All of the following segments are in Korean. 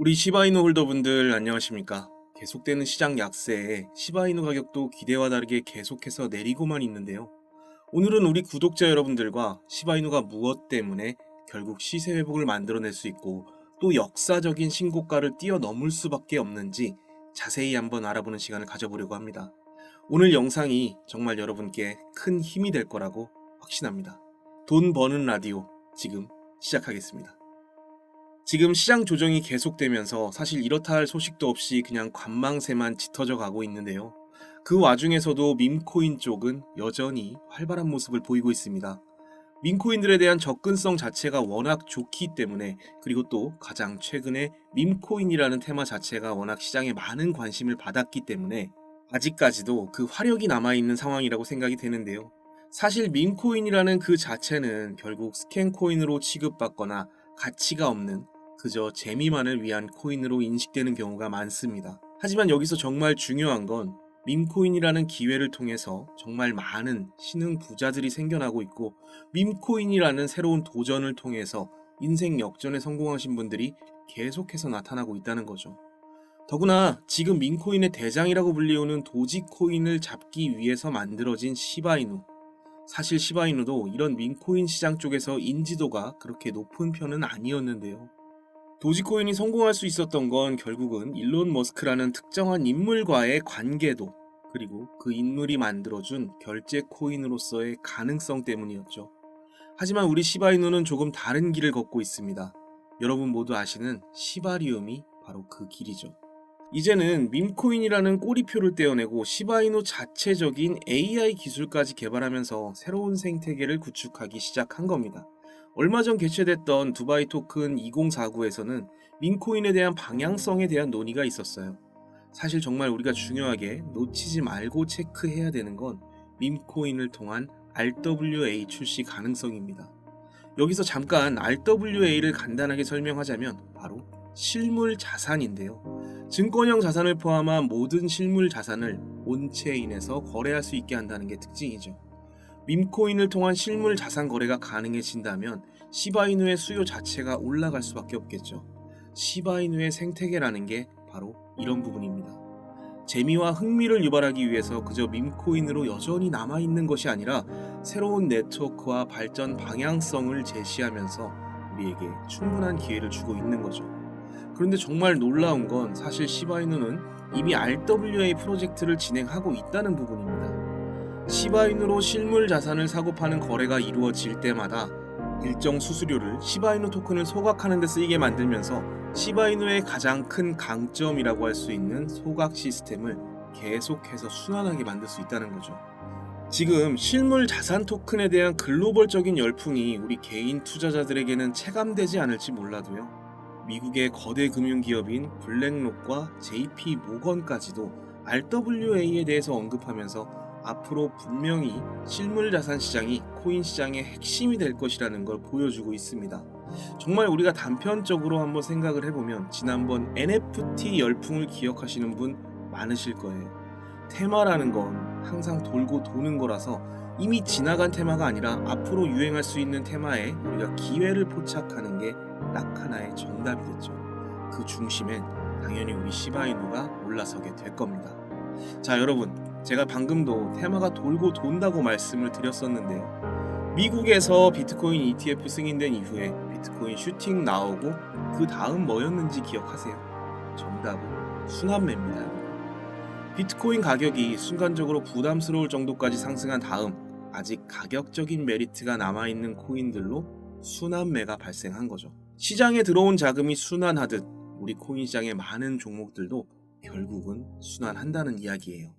우리 시바이누 홀더분들 안녕하십니까? 계속되는 시장 약세에 시바이누 가격도 기대와 다르게 계속해서 내리고만 있는데요. 오늘은 우리 구독자 여러분들과 시바이누가 무엇 때문에 결국 시세 회복을 만들어낼 수 있고 또 역사적인 신고가를 뛰어넘을 수밖에 없는지 자세히 한번 알아보는 시간을 가져보려고 합니다. 오늘 영상이 정말 여러분께 큰 힘이 될 거라고 확신합니다. 돈 버는 라디오 지금 시작하겠습니다. 지금 시장 조정이 계속되면서 사실 이렇다 할 소식도 없이 그냥 관망세만 짙어져 가고 있는데요. 그 와중에서도 밈코인 쪽은 여전히 활발한 모습을 보이고 있습니다. 밈코인들에 대한 접근성 자체가 워낙 좋기 때문에 그리고 또 가장 최근에 밈코인이라는 테마 자체가 워낙 시장에 많은 관심을 받았기 때문에 아직까지도 그 화력이 남아있는 상황이라고 생각이 되는데요. 사실 밈코인이라는 그 자체는 결국 스캔코인으로 취급받거나 가치가 없는 그저 재미만을 위한 코인으로 인식되는 경우가 많습니다. 하지만 여기서 정말 중요한 건 밈코인이라는 기회를 통해서 정말 많은 신흥 부자들이 생겨나고 있고 밈코인이라는 새로운 도전을 통해서 인생 역전에 성공하신 분들이 계속해서 나타나고 있다는 거죠. 더구나 지금 밈코인의 대장이라고 불리우는 도지코인을 잡기 위해서 만들어진 시바이누. 사실 시바이누도 이런 밈코인 시장 쪽에서 인지도가 그렇게 높은 편은 아니었는데요. 도지코인이 성공할 수 있었던 건 결국은 일론 머스크라는 특정한 인물과의 관계도 그리고 그 인물이 만들어준 결제 코인으로서의 가능성 때문이었죠. 하지만 우리 시바이누는 조금 다른 길을 걷고 있습니다. 여러분 모두 아시는 시바리움이 바로 그 길이죠. 이제는 밈코인이라는 꼬리표를 떼어내고 시바이누 자체적인 AI 기술까지 개발하면서 새로운 생태계를 구축하기 시작한 겁니다. 얼마 전 개최됐던 두바이 토큰 2049에서는 민코인에 대한 방향성에 대한 논의가 있었어요. 사실 정말 우리가 중요하게 놓치지 말고 체크해야 되는 건 민코인을 통한 RWA 출시 가능성입니다. 여기서 잠깐 RWA를 간단하게 설명하자면 바로 실물 자산인데요. 증권형 자산을 포함한 모든 실물 자산을 온체인에서 거래할 수 있게 한다는 게 특징이죠. 밈코인을 통한 실물 자산 거래가 가능해진다면 시바이누의 수요 자체가 올라갈 수밖에 없겠죠. 시바이누의 생태계라는 게 바로 이런 부분입니다. 재미와 흥미를 유발하기 위해서 그저 밈코인으로 여전히 남아있는 것이 아니라 새로운 네트워크와 발전 방향성을 제시하면서 우리에게 충분한 기회를 주고 있는 거죠. 그런데 정말 놀라운 건 사실 시바이누는 이미 RWA 프로젝트를 진행하고 있다는 부분입니다. 시바인으로 실물 자산을 사고 파는 거래가 이루어질 때마다 일정 수수료를 시바이누 토큰을 소각하는 데 쓰이게 만들면서 시바이누의 가장 큰 강점이라고 할 수 있는 소각 시스템을 계속해서 순환하게 만들 수 있다는 거죠. 지금 실물 자산 토큰에 대한 글로벌적인 열풍이 우리 개인 투자자들에게는 체감되지 않을지 몰라도요. 미국의 거대 금융기업인 블랙록과 JP 모건까지도 RWA에 대해서 언급하면서 앞으로 분명히 실물 자산 시장이 코인 시장의 핵심이 될 것이라는 걸 보여주고 있습니다. 정말 우리가 단편적으로 한번 생각을 해보면 지난번 NFT 열풍을 기억하시는 분 많으실 거예요. 테마라는 건 항상 돌고 도는 거라서 이미 지나간 테마가 아니라 앞으로 유행할 수 있는 테마에 우리가 기회를 포착하는 게딱 하나의 정답이겠죠. 그 중심엔 당연히 우리 시바이누가 올라서게 될 겁니다. 자, 여러분. 제가 방금도 테마가 돌고 돈다고 말씀을 드렸었는데요. 미국에서 비트코인 ETF 승인된 이후에 비트코인 슈팅 나오고 그 다음 뭐였는지 기억하세요? 정답은 순환매입니다. 비트코인 가격이 순간적으로 부담스러울 정도까지 상승한 다음 아직 가격적인 메리트가 남아있는 코인들로 순환매가 발생한 거죠. 시장에 들어온 자금이 순환하듯 우리 코인 시장의 많은 종목들도 결국은 순환한다는 이야기예요.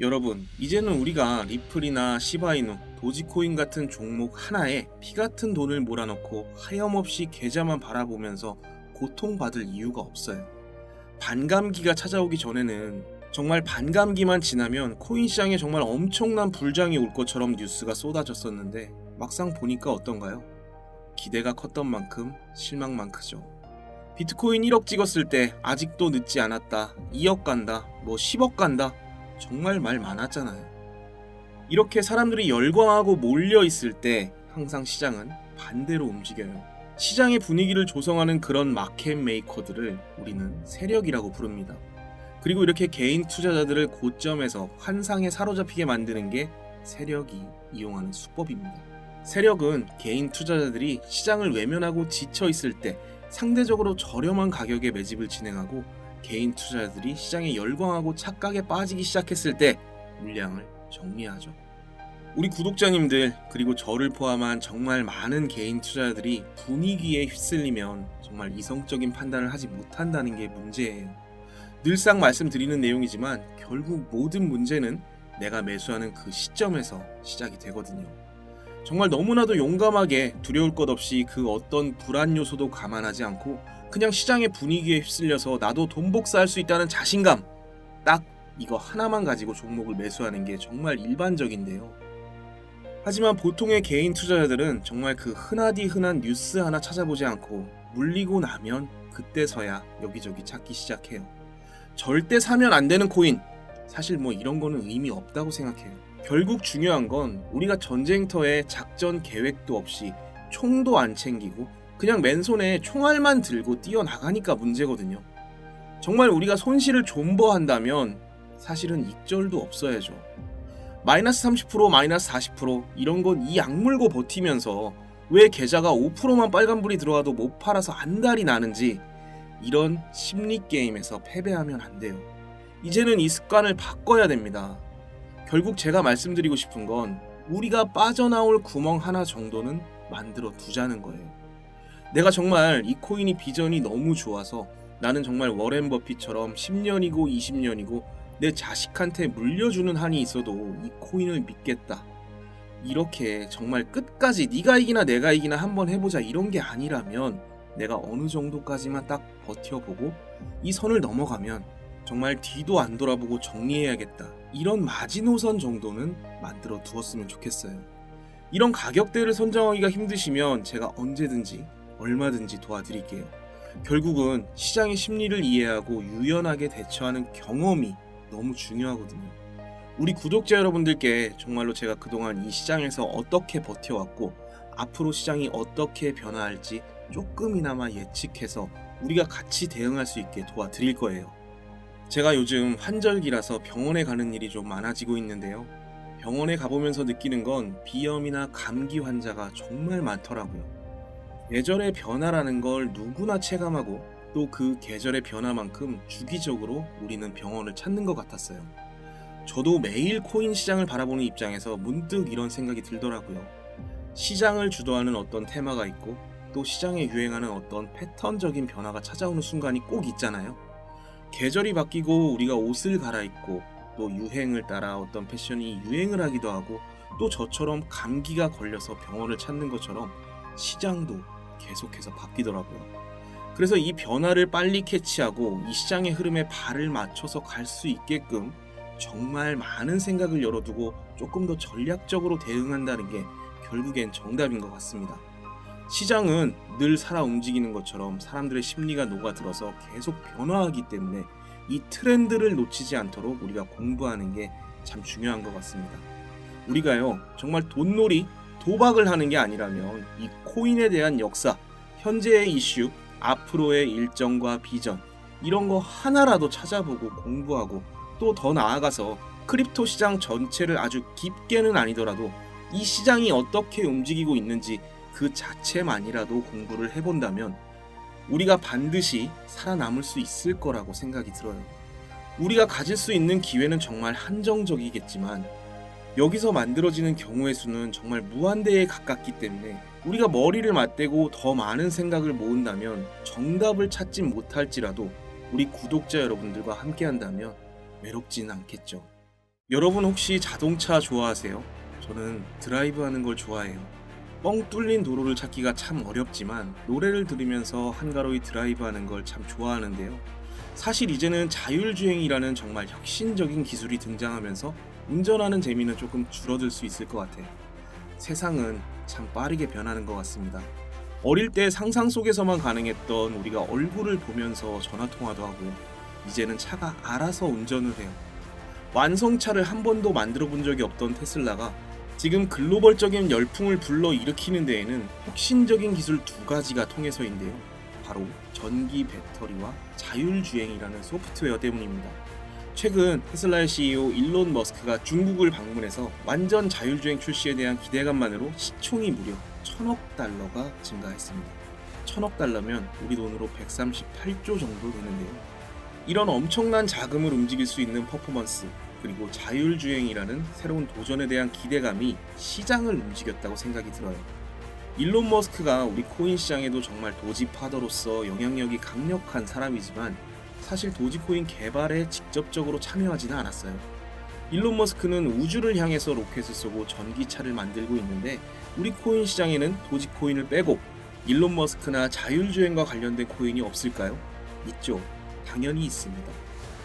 여러분, 이제는 우리가 리플이나 시바이누, 도지코인 같은 종목 하나에 피 같은 돈을 몰아넣고 하염없이 계좌만 바라보면서 고통받을 이유가 없어요. 반감기가 찾아오기 전에는 정말 반감기만 지나면 코인 시장에 정말 엄청난 불장이 올 것처럼 뉴스가 쏟아졌었는데 막상 보니까 어떤가요? 기대가 컸던 만큼 실망만 크죠. 비트코인 1억 찍었을 때 아직도 늦지 않았다. 2억 간다. 뭐 10억 간다. 정말 말 많았잖아요. 이렇게 사람들이 열광하고 몰려 있을 때 항상 시장은 반대로 움직여요. 시장의 분위기를 조성하는 그런 마켓 메이커들을 우리는 세력이라고 부릅니다. 그리고 이렇게 개인 투자자들을 고점에서 환상에 사로잡히게 만드는 게 세력이 이용하는 수법입니다. 세력은 개인 투자자들이 시장을 외면하고 지쳐 있을 때 상대적으로 저렴한 가격에 매집을 진행하고 개인 투자자들이 시장에 열광하고 착각에 빠지기 시작했을 때 물량을 정리하죠. 우리 구독자님들 그리고 저를 포함한 정말 많은 개인 투자자들이 분위기에 휩쓸리면 정말 이성적인 판단을 하지 못한다는 게 문제예요. 늘상 말씀드리는 내용이지만 결국 모든 문제는 내가 매수하는 그 시점에서 시작이 되거든요. 정말 너무나도 용감하게 두려울 것 없이 그 어떤 불안 요소도 감안하지 않고 그냥 시장의 분위기에 휩쓸려서 나도 돈 복사할 수 있다는 자신감 딱 이거 하나만 가지고 종목을 매수하는 게 정말 일반적인데요. 하지만 보통의 개인 투자자들은 정말 그 흔하디 흔한 뉴스 하나 찾아보지 않고 물리고 나면 그때서야 여기저기 찾기 시작해요. 절대 사면 안 되는 코인. 사실 뭐 이런 거는 의미 없다고 생각해요. 결국 중요한 건 우리가 전쟁터에 작전 계획도 없이 총도 안 챙기고 그냥 맨손에 총알만 들고 뛰어나가니까 문제거든요. 정말 우리가 손실을 존버한다면 사실은 익절도 없어야죠. 마이너스 30% 마이너스 40% 이런 건 이 악물고 버티면서 왜 계좌가 5%만 빨간불이 들어와도 못 팔아서 안달이 나는지 이런 심리 게임에서 패배하면 안 돼요. 이제는 이 습관을 바꿔야 됩니다. 결국 제가 말씀드리고 싶은 건 우리가 빠져나올 구멍 하나 정도는 만들어 두자는 거예요. 내가 정말 이 코인이 비전이 너무 좋아서 나는 정말 워렌 버핏처럼 10년이고 20년이고 내 자식한테 물려주는 한이 있어도 이 코인을 믿겠다. 이렇게 정말 끝까지 네가 이기나 내가 이기나 한번 해보자 이런 게 아니라면 내가 어느 정도까지만 딱 버텨보고 이 선을 넘어가면 정말 뒤도 안 돌아보고 정리해야겠다. 이런 마지노선 정도는 만들어 두었으면 좋겠어요. 이런 가격대를 선정하기가 힘드시면 제가 언제든지 얼마든지 도와드릴게요. 결국은 시장의 심리를 이해하고 유연하게 대처하는 경험이 너무 중요하거든요. 우리 구독자 여러분들께 정말로 제가 그동안 이 시장에서 어떻게 버텨왔고 앞으로 시장이 어떻게 변화할지 조금이나마 예측해서 우리가 같이 대응할 수 있게 도와드릴 거예요. 제가 요즘 환절기라서 병원에 가는 일이 좀 많아지고 있는데요. 병원에 가보면서 느끼는 건 비염이나 감기 환자가 정말 많더라고요. 계절의 변화라는 걸 누구나 체감하고 또 그 계절의 변화만큼 주기적으로 우리는 병원을 찾는 것 같았어요. 저도 매일 코인 시장을 바라보는 입장에서 문득 이런 생각이 들더라고요. 시장을 주도하는 어떤 테마가 있고 또 시장에 유행하는 어떤 패턴적인 변화가 찾아오는 순간이 꼭 있잖아요. 계절이 바뀌고 우리가 옷을 갈아입고 또 유행을 따라 어떤 패션이 유행을 하기도 하고 또 저처럼 감기가 걸려서 병원을 찾는 것처럼 시장도 계속해서 바뀌더라고요. 그래서 이 변화를 빨리 캐치하고 이 시장의 흐름에 발을 맞춰서 갈 수 있게끔 정말 많은 생각을 열어두고 조금 더 전략적으로 대응한다는 게 결국엔 정답인 것 같습니다. 시장은 늘 살아 움직이는 것처럼 사람들의 심리가 녹아들어서 계속 변화하기 때문에 이 트렌드를 놓치지 않도록 우리가 공부하는 게 참 중요한 것 같습니다. 우리가요, 정말 돈놀이, 도박을 하는 게 아니라면 이 코인에 대한 역사, 현재의 이슈, 앞으로의 일정과 비전, 이런 거 하나라도 찾아보고 공부하고 또 더 나아가서 크립토 시장 전체를 아주 깊게는 아니더라도 이 시장이 어떻게 움직이고 있는지 그 자체만이라도 공부를 해본다면 우리가 반드시 살아남을 수 있을 거라고 생각이 들어요. 우리가 가질 수 있는 기회는 정말 한정적이겠지만 여기서 만들어지는 경우의 수는 정말 무한대에 가깝기 때문에 우리가 머리를 맞대고 더 많은 생각을 모은다면 정답을 찾진 못할지라도 우리 구독자 여러분들과 함께 한다면 외롭지는 않겠죠. 여러분 혹시 자동차 좋아하세요? 저는 드라이브 하는 걸 좋아해요. 뻥 뚫린 도로를 찾기가 참 어렵지만 노래를 들으면서 한가로이 드라이브 하는 걸 참 좋아하는데요. 사실 이제는 자율주행이라는 정말 혁신적인 기술이 등장하면서 운전하는 재미는 조금 줄어들 수 있을 것 같아요. 세상은 참 빠르게 변하는 것 같습니다. 어릴 때 상상 속에서만 가능했던 우리가 얼굴을 보면서 전화 통화도 하고요. 이제는 차가 알아서 운전을 해요. 완성차를 한 번도 만들어 본 적이 없던 테슬라가 지금 글로벌적인 열풍을 불러 일으키는 데에는 혁신적인 기술 두 가지가 통해서인데요. 바로 전기 배터리와 자율주행이라는 소프트웨어 때문입니다. 최근 테슬라의 CEO 일론 머스크가 중국을 방문해서 완전 자율주행 출시에 대한 기대감만으로 시총이 무려 천억 달러가 증가했습니다. 천억 달러면 우리 돈으로 138조 정도 되는데요. 이런 엄청난 자금을 움직일 수 있는 퍼포먼스 그리고 자율주행이라는 새로운 도전에 대한 기대감이 시장을 움직였다고 생각이 들어요. 일론 머스크가 우리 코인 시장에도 정말 도지파더로서 영향력이 강력한 사람이지만 사실 도지코인 개발에 직접적으로 참여하지는 않았어요. 일론 머스크는 우주를 향해서 로켓을 쏘고 전기차를 만들고 있는데 우리 코인 시장에는 도지코인을 빼고 일론 머스크나 자율주행과 관련된 코인이 없을까요? 있죠. 당연히 있습니다.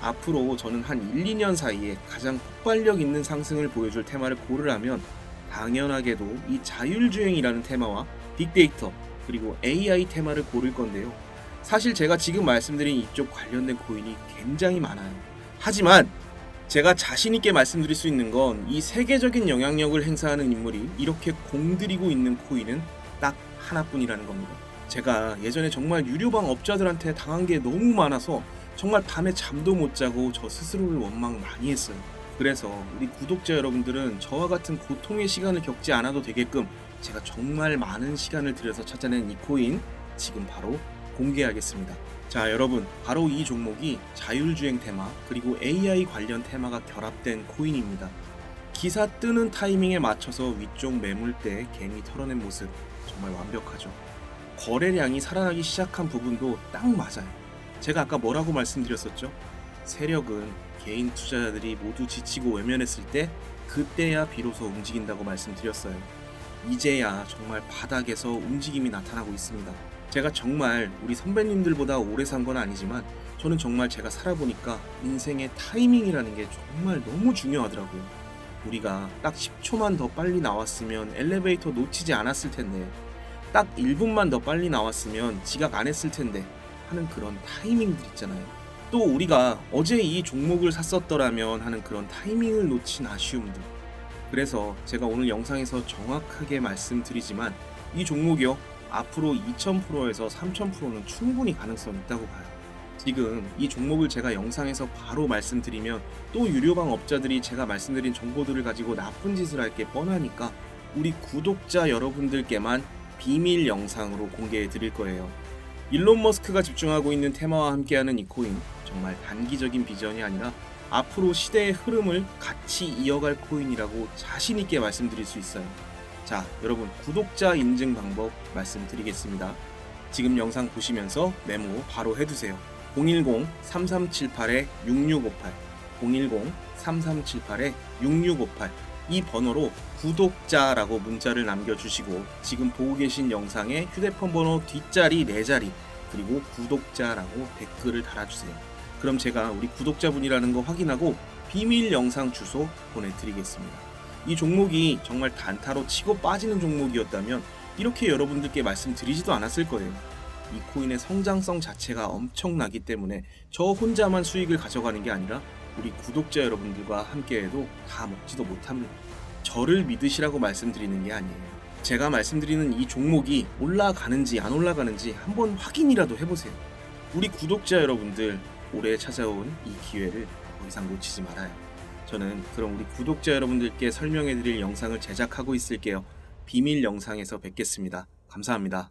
앞으로 저는 한 1, 2년 사이에 가장 폭발력 있는 상승을 보여줄 테마를 고르라면 당연하게도 이 자율주행이라는 테마와 빅데이터 그리고 AI 테마를 고를 건데요. 사실 제가 지금 말씀드린 이쪽 관련된 코인이 굉장히 많아요. 하지만 제가 자신 있게 말씀드릴 수 있는 건 이 세계적인 영향력을 행사하는 인물이 이렇게 공들이고 있는 코인은 딱 하나뿐이라는 겁니다. 제가 예전에 정말 유료방 업자들한테 당한 게 너무 많아서 정말 밤에 잠도 못 자고 저 스스로를 원망 많이 했어요. 그래서 우리 구독자 여러분들은 저와 같은 고통의 시간을 겪지 않아도 되게끔 제가 정말 많은 시간을 들여서 찾아낸 이 코인 지금 바로 공개하겠습니다. 자, 여러분, 바로 이 종목이 자율주행 테마 그리고 AI 관련 테마가 결합된 코인입니다. 기사 뜨는 타이밍에 맞춰서 위쪽 매물대 개미 털어낸 모습 정말 완벽하죠. 거래량이 살아나기 시작한 부분도 딱 맞아요. 제가 아까 뭐라고 말씀드렸었죠? 세력은 개인 투자자들이 모두 지치고 외면했을 때 그때야 비로소 움직인다고 말씀드렸어요. 이제야 정말 바닥에서 움직임이 나타나고 있습니다. 제가 정말 우리 선배님들보다 오래 산 건 아니지만 저는 정말 제가 살아보니까 인생의 타이밍이라는 게 정말 너무 중요하더라고요. 우리가 딱 10초만 더 빨리 나왔으면 엘리베이터 놓치지 않았을 텐데 딱 1분만 더 빨리 나왔으면 지각 안 했을 텐데 하는 그런 타이밍들 있잖아요. 또 우리가 어제 이 종목을 샀었더라면 하는 그런 타이밍을 놓친 아쉬움들. 그래서 제가 오늘 영상에서 정확하게 말씀드리지만 이 종목이요 앞으로 2000%에서 3000%는 충분히 가능성 있다고 봐요. 지금 이 종목을 제가 영상에서 바로 말씀드리면 또 유료방 업자들이 제가 말씀드린 정보들을 가지고 나쁜 짓을 할 게 뻔하니까 우리 구독자 여러분들께만 비밀 영상으로 공개해 드릴 거예요. 일론 머스크가 집중하고 있는 테마와 함께하는 이 코인 정말 단기적인 비전이 아니라 앞으로 시대의 흐름을 같이 이어갈 코인이라고 자신 있게 말씀드릴 수 있어요. 자, 여러분 구독자 인증 방법 말씀드리겠습니다. 지금 영상 보시면서 메모 바로 해두세요. 010-3378-6658 010-3378-6658 이 번호로 구독자라고 문자를 남겨주시고 지금 보고 계신 영상의 휴대폰 번호 뒷자리 네 자리 그리고 구독자라고 댓글을 달아주세요. 그럼 제가 우리 구독자분이라는 거 확인하고 비밀 영상 주소 보내드리겠습니다. 이 종목이 정말 단타로 치고 빠지는 종목이었다면 이렇게 여러분들께 말씀드리지도 않았을 거예요. 이 코인의 성장성 자체가 엄청나기 때문에 저 혼자만 수익을 가져가는 게 아니라 우리 구독자 여러분들과 함께해도 다 먹지도 못합니다. 저를 믿으시라고 말씀드리는 게 아니에요. 제가 말씀드리는 이 종목이 올라가는지 안 올라가는지 한번 확인이라도 해보세요. 우리 구독자 여러분들 올해 찾아온 이 기회를 더 이상 놓치지 말아요. 저는 그럼 우리 구독자 여러분들께 설명해드릴 영상을 제작하고 있을게요. 비밀 영상에서 뵙겠습니다. 감사합니다.